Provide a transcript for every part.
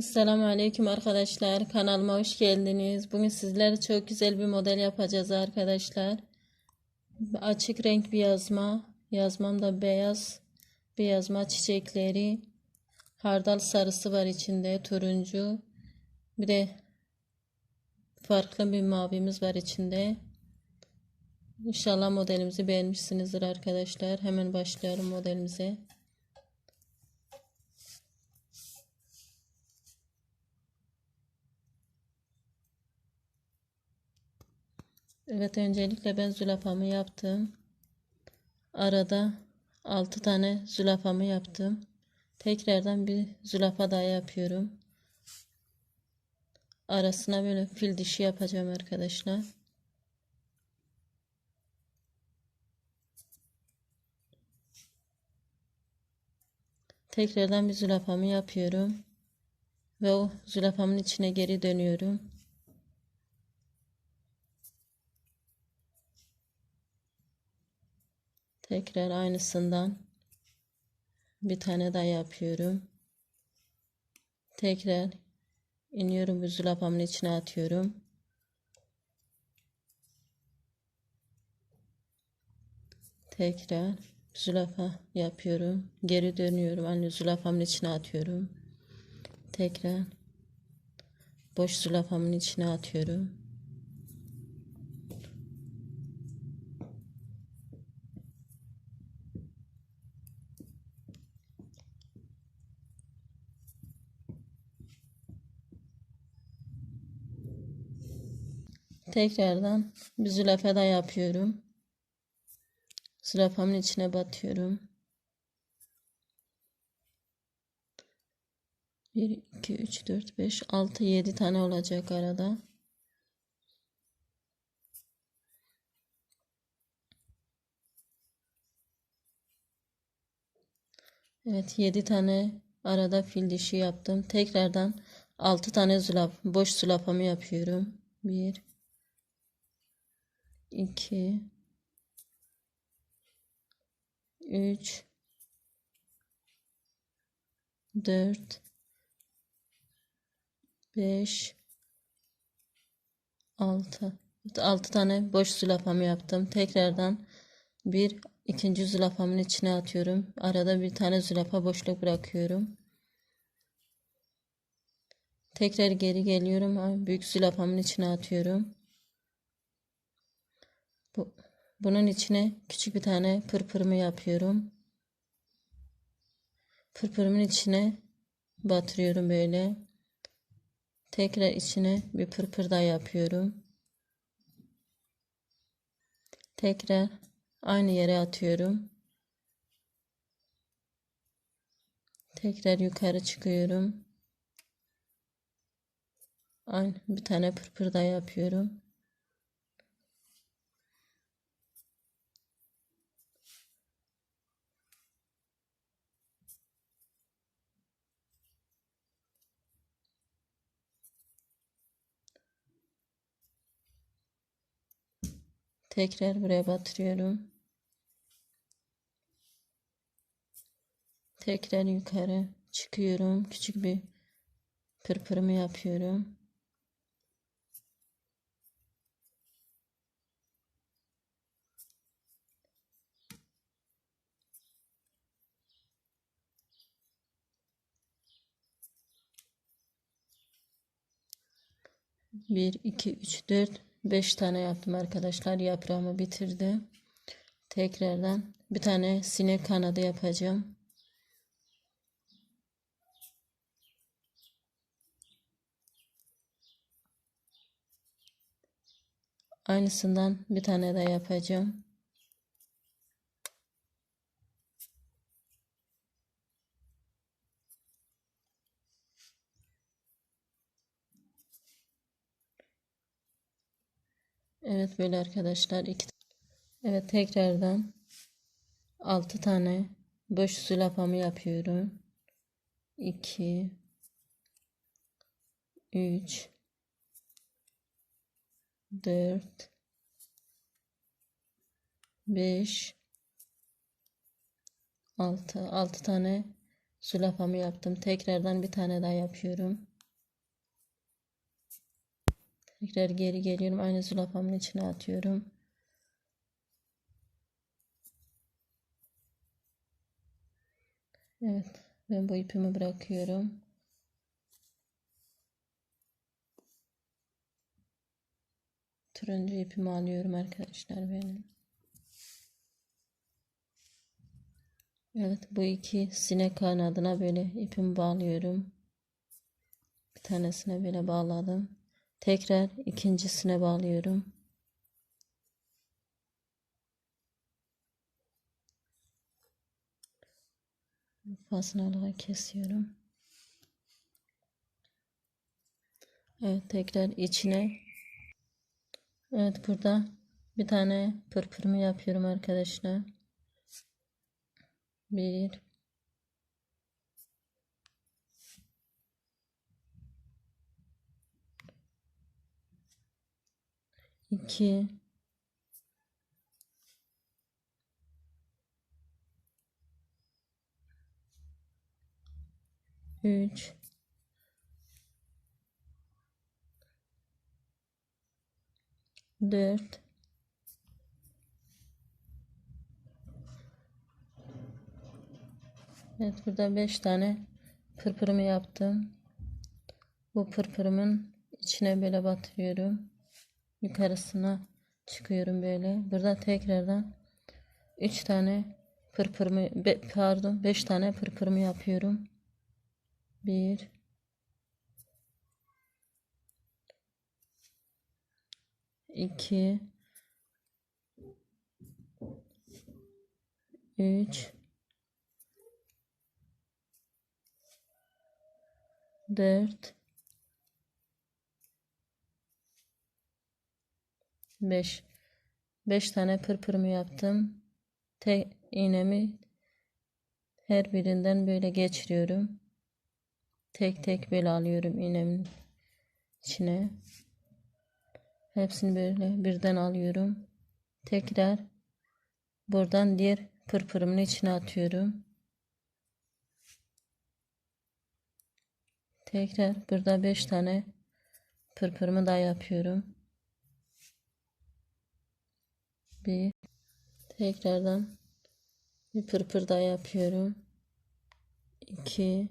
Selamun Aleyküm arkadaşlar. Kanalıma hoş geldiniz. Bugün sizlere çok güzel bir model yapacağız arkadaşlar. Açık renk bir yazma. Yazmam da beyaz. Bir yazma çiçekleri. Hardal sarısı var içinde. Turuncu. Bir de farklı bir mavimiz var içinde. İnşallah modelimizi beğenmişsinizdir arkadaşlar. Hemen başlayalım modelimize. Evet öncelikle ben zülafamı yaptım. Arada 6 tane zülafamı yaptım. Tekrardan bir zülafa daha yapıyorum. Arasına böyle fil dişi yapacağım arkadaşlar. Tekrardan bir zülafamı yapıyorum. Ve o zülafamın içine geri dönüyorum. Tekrar aynısından bir tane daha yapıyorum. Tekrar iniyorum bu zülafamın içine atıyorum. Tekrar zülafa yapıyorum. Geri dönüyorum. Aynı zülafamın içine atıyorum. Tekrar boş zülafamın içine atıyorum. Tekrardan bir zülafa da yapıyorum. Zülafamın içine batıyorum. 1, 2, 3, 4, 5, 6, 7 tane olacak arada. Evet 7 tane arada fil dişi yaptım. Tekrardan 6 tane zülaf, boş zülafamı yapıyorum. 1 2 3 4 5 6 6 tane boş zülafamı yaptım. Tekrardan bir ikinci zülafamın içine atıyorum. Arada bir tane zülafa boşluk bırakıyorum. Tekrar geri geliyorum. Büyük zülafamın içine atıyorum. Bu, bunun içine küçük bir tane pırpırımı yapıyorum. Pırpırımın içine batırıyorum böyle. Tekrar içine bir pırpır daha yapıyorum. Tekrar aynı yere atıyorum. Tekrar yukarı çıkıyorum. Aynı bir tane pırpır daha yapıyorum. Tekrar buraya batırıyorum. Tekrar yukarı çıkıyorum. Küçük bir pırpırımı yapıyorum. Bir, iki, üç, dört, beş tane yaptım arkadaşlar. Yaprağımı bitirdim. Tekrardan bir tane sinek kanadı yapacağım. Aynısından bir tane daha yapacağım. Evet böyle arkadaşlar. iki Evet tekrardan 6 tane boş zülafamı yapıyorum. 2 3 4 5 6 6 tane zülafamı yaptım. Tekrardan bir tane daha yapıyorum. Tekrar geri geliyorum. Aynı zulafamın içine atıyorum. Evet. Ben bu ipimi bırakıyorum. Turuncu ipimi alıyorum arkadaşlar benim. Evet bu iki sinek kanadına böyle ipimi bağlıyorum. Bir tanesine böyle bağladım. Tekrar ikincisine bağlıyorum. Fasnalığa kesiyorum. Evet tekrar içine. Evet burada bir tane pırpırımı yapıyorum arkadaşlar. Bir. İki. Üç. Dört. Evet burada beş tane pırpırımı yaptım. Bu pırpırımın içine böyle batırıyorum yukarısına çıkıyorum böyle. Burada tekrardan 3 tane pırpırımı be, pardon 5 tane pırpırımı yapıyorum. 1 2 3 4 5 5 tane pırpırımı yaptım. Tek iğnemi her birinden böyle geçiriyorum. Tek tek böyle alıyorum iğnemin içine. Hepsini böyle birden alıyorum. Tekrar buradan diğer pırpırımın içine atıyorum. Tekrar burada 5 tane pırpırımı daha yapıyorum. Bir tekrardan bir pırpır daha yapıyorum. 2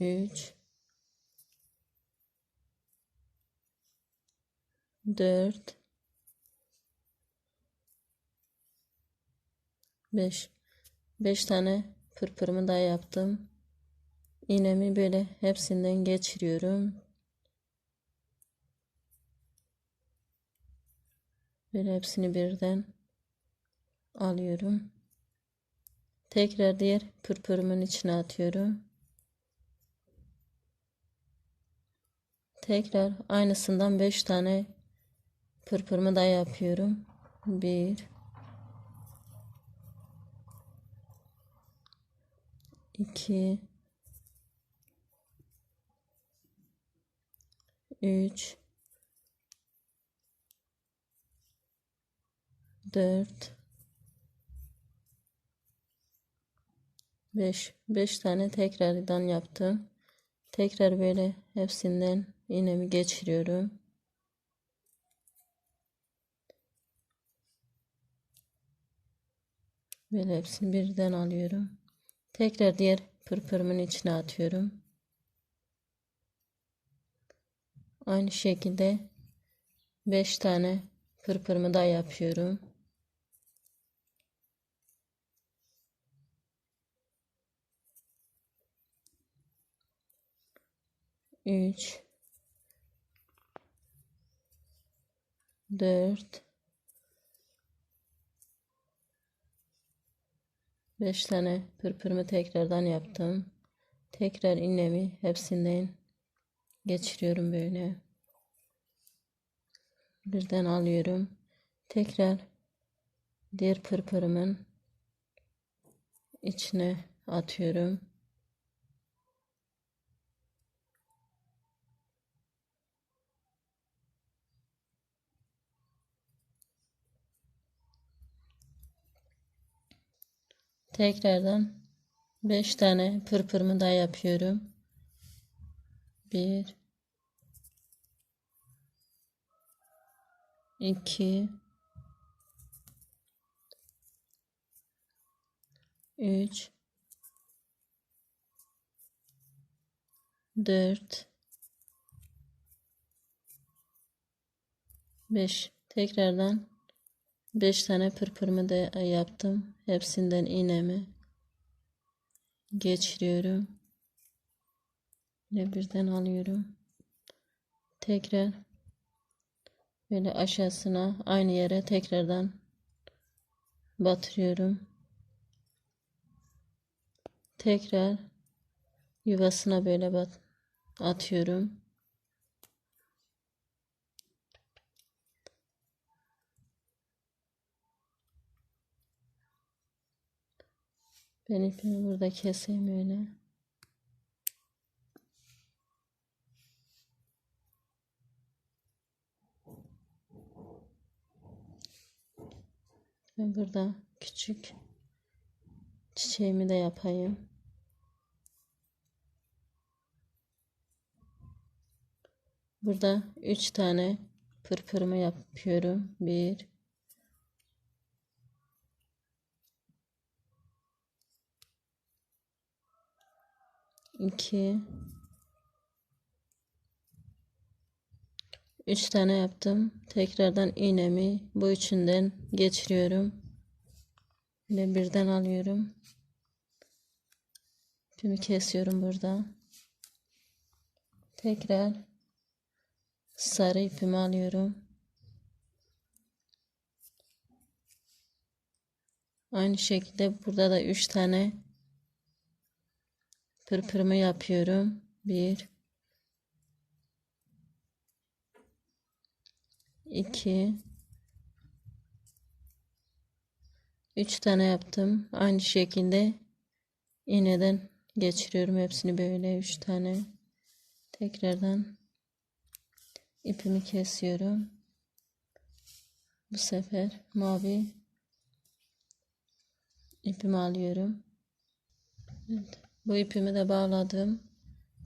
3 4 5 5 tane pırpırımı daha yaptım. İğnemi böyle hepsinden geçiriyorum. Böyle hepsini birden alıyorum. Tekrar diğer pırpırımın içine atıyorum. Tekrar aynısından 5 tane pırpırımı da yapıyorum. 1 2 3 4 5 5 tane tekrardan yaptım. Tekrar böyle hepsinden iğnemi geçiriyorum. Böyle hepsini birden alıyorum. Tekrar diğer pırpırımın içine atıyorum. Aynı şekilde 5 tane pırpırımı da yapıyorum. 3 4 5 tane pırpırımı tekrardan yaptım. Tekrar iğnemi hepsinden geçiriyorum böyle. Birden alıyorum. Tekrar diğer pırpırımın içine atıyorum. Tekrardan 5 tane pırpırımı daha yapıyorum. Bir. iki, Üç. Dört. Beş. Tekrardan beş tane pırpırımı da yaptım. Hepsinden iğnemi geçiriyorum. Ve birden alıyorum. Tekrar böyle aşağısına aynı yere tekrardan batırıyorum. Tekrar yuvasına böyle bat atıyorum. Ben ipimi burada keseyim öyle. Ben burada küçük çiçeğimi de yapayım. Burada üç tane pırpırımı yapıyorum. Bir, iki, üç tane yaptım. Tekrardan iğnemi bu üçünden geçiriyorum. Ve birden alıyorum. İpimi kesiyorum burada. Tekrar sarı ipimi alıyorum. Aynı şekilde burada da üç tane pırpırımı yapıyorum. Bir, iki, üç tane yaptım. Aynı şekilde iğneden geçiriyorum hepsini böyle üç tane. Tekrardan ipimi kesiyorum. Bu sefer mavi ipimi alıyorum. Evet. Bu ipimi de bağladım.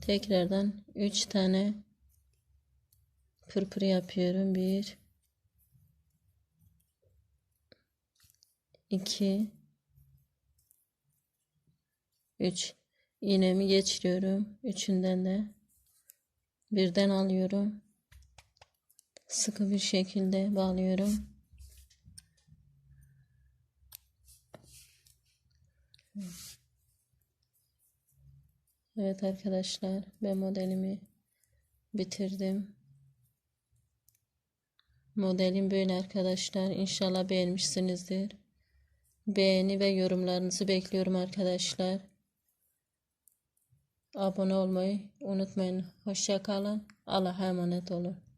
Tekrardan 3 tane pırpır yapıyorum. 1 2 3 iğnemi geçiriyorum. Üçünden de birden alıyorum. Sıkı bir şekilde bağlıyorum. Evet arkadaşlar ben modelimi bitirdim. Modelim böyle arkadaşlar. İnşallah beğenmişsinizdir. Beğeni ve yorumlarınızı bekliyorum arkadaşlar. Abone olmayı unutmayın. Hoşça kalın. Allah'a emanet olun.